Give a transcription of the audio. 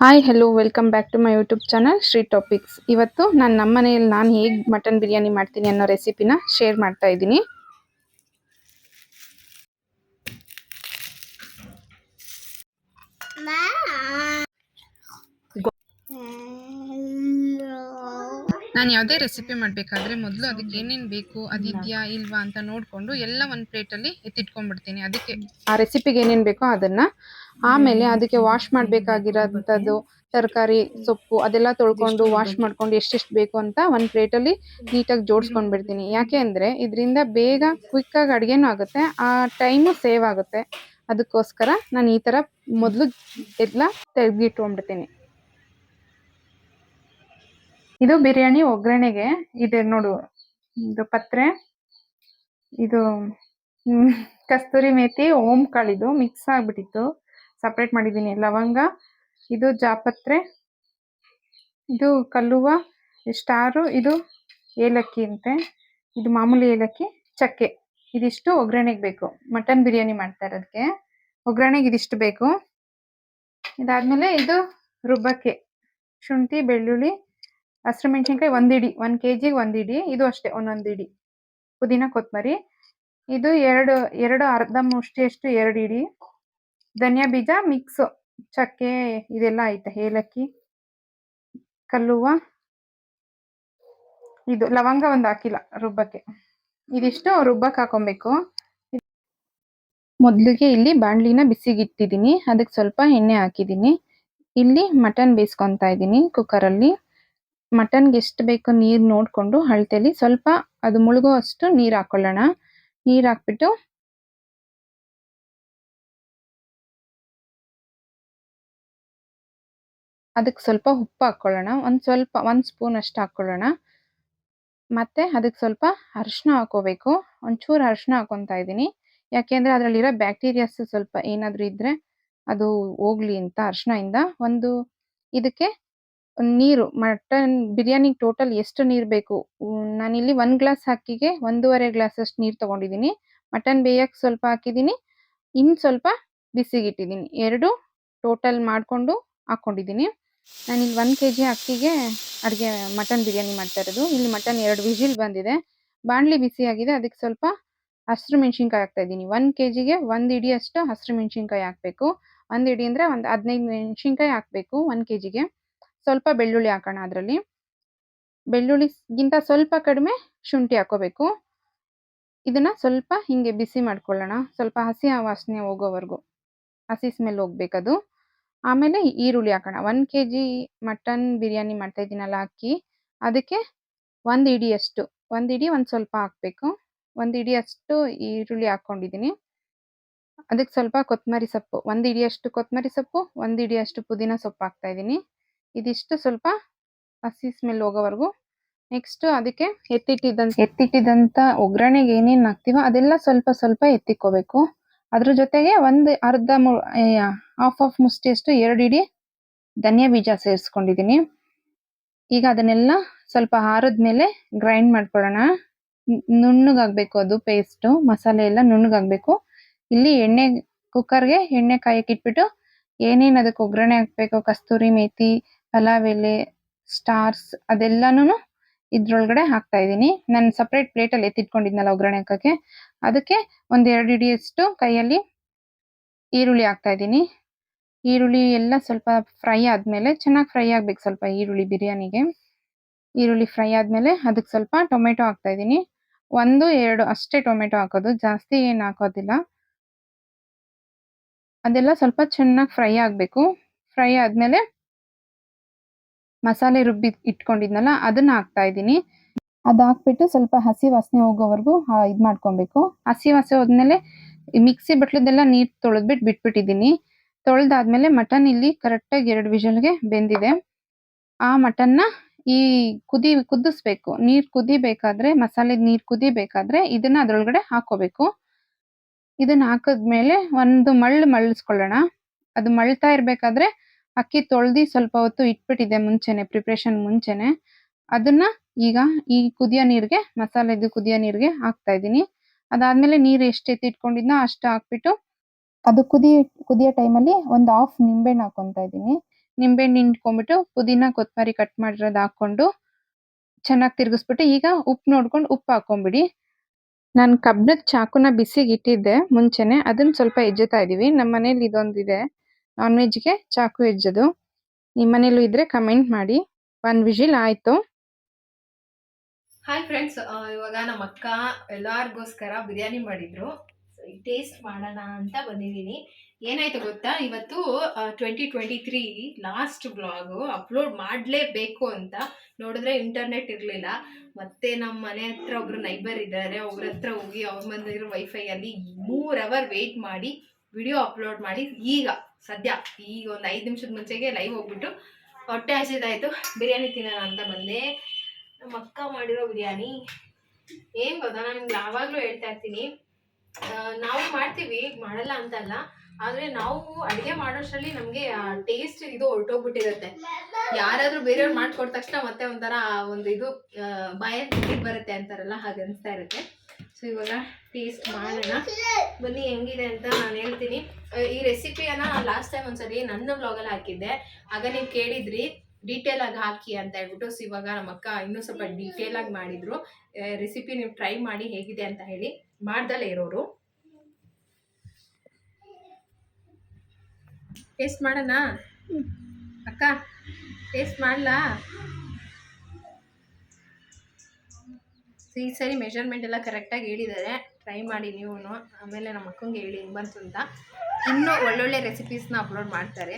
Hi hello welcome back to my YouTube channel Shri topics ಇವತ್ತು ನಾನು ನಮ್ಮ ಮನೆಯಲ್ಲಿ ನಾನು ಹೇಗೆ ಮಟನ್ ಬಿರಿಯಾನಿ ಮಾಡ್ತೀನಿ ಅನ್ನೋ ರೆಸಿಪಿನ ಶೇರ್ ಮಾಡ್ತಾ ಇದ್ದೀನಿ. ನಾನು ಯಾವುದೇ ರೆಸಿಪಿ ಮಾಡಬೇಕಾದ್ರೆ ಮೊದಲು ಅದಕ್ಕೆ ಏನೇನು ಬೇಕು ಅದಿದೆಯಾ ಇಲ್ವಾ ಅಂತ ನೋಡಿಕೊಂಡು ಎಲ್ಲ ಒಂದು ಪ್ಲೇಟಲ್ಲಿ ಎತ್ತಿಟ್ಕೊಂಡ್ಬಿಡ್ತೀನಿ. ಅದಕ್ಕೆ ಆ ರೆಸಿಪಿಗೆ ಏನೇನು ಬೇಕೋ ಅದನ್ನು ಆಮೇಲೆ ಅದಕ್ಕೆ ವಾಶ್ ಮಾಡಬೇಕಾಗಿರೋಂಥದ್ದು ತರಕಾರಿ, ಸೊಪ್ಪು ಅದೆಲ್ಲ ತೊಳ್ಕೊಂಡು ವಾಶ್ ಮಾಡ್ಕೊಂಡು ಎಷ್ಟೆಷ್ಟು ಬೇಕು ಅಂತ ಒಂದು ಪ್ಲೇಟಲ್ಲಿ ನೀಟಾಗಿ ಜೋಡಿಸ್ಕೊಂಡು ಬಿಡ್ತೀನಿ ಯಾಕೆ ಅಂದರೆ ಇದರಿಂದ ಬೇಗ ಕ್ವಿಕ್ಕಾಗಿ ಅಡುಗೆನೂ ಆಗುತ್ತೆ, ಆ ಟೈಮು ಸೇವ್ ಆಗುತ್ತೆ. ಅದಕ್ಕೋಸ್ಕರ ನಾನು ಈ ಥರ ಮೊದಲು ಎಲ್ಲ ತೆಗೆದಿಟ್ಕೊಂಡ್ಬಿಡ್ತೀನಿ. ಇದು ಬಿರಿಯಾನಿ ಒಗ್ಗರಣೆಗೆ. ಇದೆ ನೋಡು, ಇದು ಪತ್ರೆ, ಇದು ಕಸ್ತೂರಿ ಮೇಥಿ ಓಂ ಕಾಳಿದು ಮಿಕ್ಸ್ ಆಗ್ಬಿಟ್ಟಿತ್ತು. ಸಪ್ರೇಟ್ ಮಾಡಿದ್ದೀನಿ ಲವಂಗ, ಇದು ಜಾಪತ್ರೆ, ಇದು ಕಲ್ಲುವ ಸ್ಟಾರು, ಇದು ಏಲಕ್ಕಿ ಅಂತೆ. ಇದು ಮಾಮೂಲಿ ಏಲಕ್ಕಿ, ಚಕ್ಕೆ. ಇದಿಷ್ಟು ಒಗ್ಗರಣೆಗೆ ಬೇಕು. ಮಟನ್ ಬಿರಿಯಾನಿ ಮಾಡ್ತಾ ಇರೋದಕ್ಕೆ ಒಗ್ಗರಣೆಗೆ ಇದಿಷ್ಟು ಬೇಕು. ಇದಾದಮೇಲೆ ಇದು ರುಬ್ಬಕ್ಕೆ ಶುಂಠಿ, ಬೆಳ್ಳುಳ್ಳಿ ಹಸಿರು ಮೆಣಸಿನ್ಕಾಯಿ ಒಂದ್ ಇಡಿ ಕೆ ಜಿಗೆ ಒಂದ್ ಇಡಿ, ಇದು ಅಷ್ಟೇ ಒಂದೊಂದ್ ಇಡಿ. ಪುದೀನ ಕೊತ್ತಂಬರಿ ಇದು ಎರಡು ಎರಡು ಅರ್ಧ ಮುಷ್ಟಿಯಷ್ಟು ಎರಡು ಇಡಿ. ಧನಿಯಾ ಬೀಜ ಮಿಕ್ಸ್ ಚಕ್ಕೆ ಇದೆಲ್ಲ ಐತೆ ಏಲಕ್ಕಿ, ಕಲ್ಲುವ. ಇದು ಲವಂಗ ಒಂದು ಹಾಕಿಲ್ಲ ರುಬ್ಬಕ್ಕೆ. ಇದಿಷ್ಟು ರುಬ್ಬಕ್ಕೆ ಹಾಕೊಬೇಕು. ಮೊದಲಿಗೆ ಇಲ್ಲಿ ಬಾಣಲಿನ ಬಿಸಿಗೆ ಇಟ್ಟಿದ್ದೀನಿ ಅದಕ್ಕೆ ಸ್ವಲ್ಪ ಎಣ್ಣೆ ಹಾಕಿದ್ದೀನಿ. ಇಲ್ಲಿ ಮಟನ್ ಬೇಯಿಸ್ಕೊತಾ ಇದ್ದೀನಿ ಕುಕ್ಕರಲ್ಲಿ ಮಟನ್ಗೆ ಎಷ್ಟು ಬೇಕು ನೀರು ನೋಡಿಕೊಂಡು ಅಳತೆಲಿ ಸ್ವಲ್ಪ ಅದು ಮುಳುಗೋ ಅಷ್ಟು ನೀರು ಹಾಕೊಳ್ಳೋಣ. ನೀರು ಹಾಕ್ಬಿಟ್ಟು ಅದಕ್ಕೆ ಸ್ವಲ್ಪ ಉಪ್ಪು ಹಾಕ್ಕೊಳ್ಳೋಣ ಒಂದು ಸ್ವಲ್ಪ, ಒಂದು ಸ್ಪೂನ್ ಅಷ್ಟು ಹಾಕ್ಕೊಳ್ಳೋಣ ಮತ್ತೆ ಅದಕ್ಕೆ ಸ್ವಲ್ಪ ಅರಿಶಿನ ಹಾಕೋಬೇಕು. ಒಂಚೂರು ಅರಿಶಿನ ಹಾಕೊತಾ ಇದ್ದೀನಿ. ಯಾಕೆಂದ್ರೆ ಅದರಲ್ಲಿರೋ ಬ್ಯಾಕ್ಟೀರಿಯಾಸ್ ಸ್ವಲ್ಪ ಏನಾದರೂ ಇದ್ರೆ ಅದು ಹೋಗ್ಲಿ ಅಂತ ಅರಿಶಿನದಿಂದ ಒಂದು ಇದಕ್ಕೆ ನೀರು, ಮಟನ್ ಬಿರಿಯಾನಿಗೆ ಟೋಟಲ್ ಎಷ್ಟು ನೀರು ಬೇಕು? ನಾನಿಲ್ಲಿ ಒಂದು ಗ್ಲಾಸ್ ಅಕ್ಕಿಗೆ ಒಂದೂವರೆ ಗ್ಲಾಸ್ ಅಷ್ಟು ನೀರು ತಗೊಂಡಿದ್ದೀನಿ. ಮಟನ್ ಬೇಯಕ್ಕೆ ಸ್ವಲ್ಪ ಹಾಕಿದ್ದೀನಿ. ಇನ್ನು ಸ್ವಲ್ಪ ಬಿಸಿಗಿಟ್ಟಿದ್ದೀನಿ. ಎರಡು ಟೋಟಲ್ ಮಾಡಿಕೊಂಡು ಹಾಕ್ಕೊಂಡಿದ್ದೀನಿ ನಾನಿಲ್ಲಿ ಒಂದು ಕೆ ಜಿ ಅಕ್ಕಿಗೆ ಅಡುಗೆ, ಮಟನ್ ಬಿರಿಯಾನಿ ಮಾಡ್ತಾ ಇರೋದು. ಇಲ್ಲಿ ಮಟನ್ ಎರಡು ವಿಜಿಲ್ ಬಂದಿದೆ. ಬಾಣಲಿ ಬಿಸಿಯಾಗಿದೆ. ಅದಕ್ಕೆ ಸ್ವಲ್ಪ ಹಸಿರು ಮೆಣಸಿನ್ಕಾಯಿ ಹಾಕ್ತಾ ಇದ್ದೀನಿ. ಒಂದು ಕೆ ಜಿಗೆ ಒಂದು ಇಡಿಯಷ್ಟು ಹಸಿರು ಮೆಣಸಿನ್ಕಾಯಿ ಹಾಕಬೇಕು. ಒಂದು ಇಡಿ ಅಂದರೆ ಒಂದು ಹದಿನೈದು ಮೆಣಸಿನ್ಕಾಯಿ ಹಾಕಬೇಕು ಒಂದು ಕೆ ಜಿಗೆ ಸ್ವಲ್ಪ ಬೆಳ್ಳುಳ್ಳಿ ಹಾಕೋಣ ಅದರಲ್ಲಿ. ಬೆಳ್ಳುಳ್ಳಿಗಿಂತ ಸ್ವಲ್ಪ ಕಡಿಮೆ ಶುಂಠಿ ಹಾಕೋಬೇಕು. ಇದನ್ನ ಸ್ವಲ್ಪ ಹಿಂಗೆ ಬಿಸಿ ಮಾಡ್ಕೊಳ್ಳೋಣ. ಸ್ವಲ್ಪ ಹಸಿ ವಾಸನೆ ಹೋಗೋವರೆಗೂ. ಹಸಿ ಸ್ಮೆಲ್ ಹೋಗ್ಬೇಕದು. ಆಮೇಲೆ ಈರುಳ್ಳಿ ಹಾಕೋಣ. One K G mutton biryani ಮಾಡ್ತಾ ಇದ್ದೀನಲ್ಲ ಅಕ್ಕಿ. ಅದಕ್ಕೆ ಒಂದು ಇಡಿಯಷ್ಟು, ಒಂದು ಇಡಿ ಒಂದು ಸ್ವಲ್ಪ ಹಾಕ್ಬೇಕು. ಒಂದು ಇಡಿಯಷ್ಟು ಈರುಳ್ಳಿ ಹಾಕ್ಕೊಂಡಿದ್ದೀನಿ ಅದಕ್ಕೆ ಸ್ವಲ್ಪ ಕೊತ್ತಂಬರಿ ಸೊಪ್ಪು. ಒಂದು ಇಡಿಯಷ್ಟು ಕೊತ್ತಂಬರಿ ಸೊಪ್ಪು, ಒಂದು ಇಡಿಯಷ್ಟು ಪುದೀನ ಸೊಪ್ಪು ಹಾಕ್ತಾ ಇದ್ದೀನಿ ಇದಿಷ್ಟು ಸ್ವಲ್ಪ ಹಸಿ ಸ್ಮೆಲ್ ಹೋಗೋವರೆಗೂ ನೆಕ್ಸ್ಟ್ ಅದಕ್ಕೆ ಎತ್ತಿಟ್ಟಿದ್ದಂತ ಎತ್ತಿಟ್ಟಿದ್ದಂಥ ಒಗ್ಗರಣೆಗೆ ಏನೇನು ಹಾಕ್ತೀವೋ ಅದೆಲ್ಲ ಸ್ವಲ್ಪ ಸ್ವಲ್ಪ ಎತ್ತಿಕ್ಕೋಬೇಕು. ಅದ್ರ ಜೊತೆಗೆ ಒಂದು ಅರ್ಧ ಮು ಹಾಫ್ ಆಫ್ ಮುಷ್ಟಿಯಷ್ಟು ಎರಡು ಇಡಿ ಧನಿಯಾ ಬೀಜ ಸೇರಿಸ್ಕೊಂಡಿದ್ದೀನಿ. ಈಗ ಅದನ್ನೆಲ್ಲ ಸ್ವಲ್ಪ ಆರಿದ್ಮೇಲೆ ಗ್ರೈಂಡ್ ಮಾಡ್ಕೊಳ್ಳೋಣ. ನುಣ್ಣಗಾಗ್ಬೇಕು ಅದು ಪೇಸ್ಟು ಮಸಾಲೆ ಎಲ್ಲ ನುಣ್ಣಗಾಗಬೇಕು. ಇಲ್ಲಿ ಎಣ್ಣೆ ಕುಕ್ಕರ್ಗೆ ಎಣ್ಣೆ ಕಾಯಕ್ಕೆ ಇಟ್ಬಿಟ್ಟು ಏನೇನು ಅದಕ್ಕೆ ಒಗ್ಗರಣೆ ಹಾಕ್ಬೇಕು, ಕಸ್ತೂರಿ ಮೇಥಿ ಪಲಾವ್ ಎಲೆ ಸ್ಟಾರ್ಸ್ ಅದೆಲ್ಲಾನು ಇದ್ರೊಳಗಡೆ ಹಾಕ್ತಾ ಇದ್ದೀನಿ. ನಾನು ಸಪ್ರೇಟ್ ಪ್ಲೇಟಲ್ಲಿ ಎತ್ತಿಟ್ಕೊಂಡಿದ್ನಲ್ಲ ಒಗ್ಗರಣೆ ಹಾಕಕ್ಕೆ. ಅದಕ್ಕೆ ಒಂದೆರಡು ಎರಡು ಹಿಡಿಯಷ್ಟು ಕೈಯಲ್ಲಿ ಈರುಳ್ಳಿ ಹಾಕ್ತಾ ಇದ್ದೀನಿ. ಈರುಳ್ಳಿ ಎಲ್ಲ ಸ್ವಲ್ಪ ಫ್ರೈ ಆದಮೇಲೆ, ಚೆನ್ನಾಗಿ ಫ್ರೈ ಆಗ್ಬೇಕು ಸ್ವಲ್ಪ ಈರುಳ್ಳಿ ಬಿರಿಯಾನಿಗೆ. ಈರುಳ್ಳಿ ಫ್ರೈ ಆದಮೇಲೆ ಅದಕ್ಕೆ ಸ್ವಲ್ಪ ಟೊಮೆಟೊ ಹಾಕ್ತಾ ಇದ್ದೀನಿ. ಒಂದು, ಎರಡು ಅಷ್ಟೇ ಟೊಮೆಟೊ ಹಾಕೋದು, ಜಾಸ್ತಿ ಏನು ಹಾಕೋದಿಲ್ಲ. ಅದೆಲ್ಲ ಸ್ವಲ್ಪ ಚೆನ್ನಾಗಿ ಫ್ರೈ ಆಗಬೇಕು. ಫ್ರೈ ಆದಮೇಲೆ ಮಸಾಲೆ ರುಬ್ಬಿ ಇಟ್ಕೊಂಡಿದ್ನಲ್ಲ ಅದನ್ನ ಹಾಕ್ತಾ ಇದ್ದೀನಿ. ಅದು ಹಾಕ್ಬಿಟ್ಟು ಸ್ವಲ್ಪ ಹಸಿ ವಾಸನೆ ಹೋಗೋವರೆಗೂ ಇದ್ ಮಾಡ್ಕೊಬೇಕು. ಹಸಿ ವಾಸನೆ ಹೋದ್ಮೇಲೆ ಮಿಕ್ಸಿ ಬಟ್ಲದೆಲ್ಲ ನೀರು ತೊಳೆದ್ಬಿಟ್ಟು ಬಿಟ್ಬಿಟ್ಟಿದ್ದೀನಿ. ತೊಳೆದಾದ್ಮೇಲೆ ಮಟನ್ ಇಲ್ಲಿ ಕರೆಕ್ಟಾಗಿ ಎರಡು ವಿಷಲ್ಗೆ ಬೆಂದಿದೆ. ಆ ಮಟನ್ನ ಈ ಕುದಿ ಕುದಿಸ್ಬೇಕು. ನೀರು ಕುದಿಬೇಕಾದ್ರೆ ಮಸಾಲೆ ನೀರು ಕುದಿಬೇಕಾದ್ರೆ ಇದನ್ನ ಅದ್ರೊಳಗಡೆ ಹಾಕೋಬೇಕು. ಇದನ್ನ ಹಾಕಿದ್ಮೇಲೆ ಒಂದು ಮಳ್ಳು ಮಳ್ಳಿಸ್ಕೊಳ್ಳೋಣ ಅದು ಮಳ್ತಾ ಇರ್ಬೇಕಾದ್ರೆ ಅಕ್ಕಿ ತೊಳ್ದು ಸ್ವಲ್ಪ ಹೊತ್ತು ಇಟ್ಬಿಟ್ಟಿದೆ ಮುಂಚೆನೆ ಪ್ರಿಪ್ರೇಷನ್ ಮುಂಚೆನೆ. ಅದನ್ನ ಈಗ ಈ ಕುದಿಯೋ ನೀರಿಗೆ, ಮಸಾಲೆದು ಕುದಿಯೋ ನೀರಿಗೆ ಹಾಕ್ತಾ ಇದ್ದೀನಿ. ಅದಾದ್ಮೇಲೆ ನೀರು ಎಷ್ಟು ಎತ್ತಿಟ್ಕೊಂಡಿದ್ನೋ ಅಷ್ಟು ಹಾಕ್ಬಿಟ್ಟು ಅದು ಕುದಿ, ಕುದಿಯೋ ಟೈಮಲ್ಲಿ ಒಂದು ಹಾಫ್ ನಿಂಬೆಹಣ್ಣು ಹಾಕೊತಾ ಇದ್ದೀನಿ. ನಿಂಬೆಹಣ್ಣು ಹಿಂಡ್ಕೊಂಬಿಟ್ಟು ಪುದೀನ ಕೊತ್ತಂಬರಿ ಕಟ್ ಮಾಡಿರೋದು ಹಾಕ್ಕೊಂಡು ಚೆನ್ನಾಗಿ ತಿರುಗಿಸ್ಬಿಟ್ಟು ಈಗ ಉಪ್ಪು ನೋಡ್ಕೊಂಡು ಉಪ್ಪು ಹಾಕೊಂಬಿಡಿ. ನಾನು ಕಬ್ಬಿಣದ ಚಾಕುನ ಬಿಸಿಗೆ ಇಟ್ಟಿದ್ದೆ ಮುಂಚೆನೆ ಅದನ್ನ ಸ್ವಲ್ಪ ಎಜ್ಜುತ್ತಾ ಇದೀವಿ. ನಮ್ಮ ಮನೇಲಿ ಇದೊಂದಿದೆ. ನಾನ್ ವೆಜ್ಗೆ ಚಾಕು ಎಜ್ಜೋದು ನಿಮ್ಮ ಮನೇಲೂ ಇದ್ರೆ ಕಮೆಂಟ್ ಮಾಡಿ. ಒನ್ ವಿಜಿಲ್ ಆಯ್ತು. ಹಾಯ್ ಫ್ರೆಂಡ್ಸ್ ಇವಾಗ ನಮ್ಮ ಅಕ್ಕ ಎಲ್ಲಾರ್ಗೋಸ್ಕರ ಬಿರಿಯಾನಿ ಮಾಡಿದ್ರು. ಟೇಸ್ಟ್ ಮಾಡೋಣ ಅಂತ ಬಂದಿದ್ದೀನಿ. ಏನಾಯ್ತು ಗೊತ್ತಾ? ಇವತ್ತು twenty twenty three last blog upload ಮಾಡಲೇಬೇಕು ಅಂತ. ನೋಡಿದ್ರೆ ಇಂಟರ್ನೆಟ್ ಇರಲಿಲ್ಲ. ಮತ್ತೆ ನಮ್ಮ ಮನೆ ಹತ್ರ ಒಬ್ರು ನೈಬರ್ ಇದ್ದಾರೆ. ಅವ್ರ ಹತ್ರ ಹೋಗಿ ಅವ್ರ ಬಂದಿರೋ ವೈಫೈಯಲ್ಲಿ ಮೂರ್ ಅವರ್ ವೆಯ್ಟ್ ಮಾಡಿ ವಿಡಿಯೋ ಅಪ್ಲೋಡ್ ಮಾಡಿ ಈಗ. ಸದ್ಯ ಈಗ ಒಂದು ಐದು ನಿಮಿಷದ ಮುಂಚೆಗೆ ಲೈವ್ ಹೋಗ್ಬಿಟ್ಟು ಹೊಟ್ಟೆ ಹಸಿದಾಯ್ತು. ಬಿರಿಯಾನಿ ತಿನ್ನೋಣ ಅಂತ ಬಂದೆ. ನಮ್ಮ ಅಕ್ಕ ಮಾಡಿರೋ ಬಿರಿಯಾನಿ. ಏನು ಗೊತ್ತಾ? ನಾನು ಯಾವಾಗಲೂ ಹೇಳ್ತಾ ಇರ್ತೀನಿ. ನಾವು ಮಾಡ್ತೀವಿ, ಮಾಡಲ್ಲ ಅಂತಲ್ಲ ಆದ್ರೆ ನಾವು ಅಡಿಗೆ ಮಾಡೋಷ್ಟರಲ್ಲಿ ನಮಗೆ ಟೇಸ್ಟ್ ಇದು ಹೊರಟೋಗ್ಬಿಟ್ಟಿರುತ್ತೆ. ಯಾರಾದ್ರೂ ಬೇರೆಯವ್ರು ಮಾಡ್ಕೊಟ್ಟ ತಕ್ಷಣ ಮತ್ತೆ ಒಂಥರ ಒಂದು ಇದು ಬಾಯಲ್ಲಿ ನೀರು ಬರುತ್ತೆ ಅಂತಾರಲ್ಲ, ಹಾಗೆ ಅನಿಸ್ತಾ ಇರುತ್ತೆ. ಸೊ ಇವಾಗ ಟೇಸ್ಟ್ ಮಾಡೋಣ. ಬನ್ನಿ, ಹೆಂಗಿದೆ ಅಂತ ನಾನು ಹೇಳ್ತೀನಿ. ಈ ರೆಸಿಪಿಯನ್ನ ಲಾಸ್ಟ್ ಟೈಮ್ ಒಂದ್ಸರಿ ನನ್ನ ಬ್ಲಾಗಲ್ಲಿ ಹಾಕಿದ್ದೆ. ಆಗ ನೀವು ಕೇಳಿದ್ರಿ ಡೀಟೇಲ್ ಆಗಿ ಹಾಕಿ ಅಂತ ಹೇಳ್ಬಿಟ್ಟು. ಸೊ ಇವಾಗ ನಮ್ಮ ಅಕ್ಕ ಇನ್ನೂ ಸ್ವಲ್ಪ ಡೀಟೇಲ್ ಆಗಿ ಮಾಡಿದ್ರು. ರೆಸಿಪಿ ನೀವು ಟ್ರೈ ಮಾಡಿ ಹೇಗಿದೆ ಅಂತ ಹೇಳಿ. ಮಾಡ್ದಲೇ ಇರೋರು. ಟೇಸ್ಟ್ ಮಾಡೋಣ? ಅಕ್ಕ ಟೇಸ್ಟ್ ಮಾಡಲಾ? ಈ ಸರಿ ಮೆಷರ್ಮೆಂಟ್ ಎಲ್ಲ ಕರೆಕ್ಟಾಗಿ ಹೇಳಿದ್ದಾರೆ. ಟ್ರೈ ಮಾಡಿ ನೀವು ಆಮೇಲೆ ನಮ್ಮ ಅಕ್ಕಂಗೆ ಹೇಳಿ ಹೆಂಗೆ ಬಂತು ಅಂತ. ಇನ್ನೂ ಒಳ್ಳೊಳ್ಳೆ ರೆಸಿಪೀಸ್ನ ಅಪ್ಲೋಡ್ ಮಾಡ್ತಾರೆ.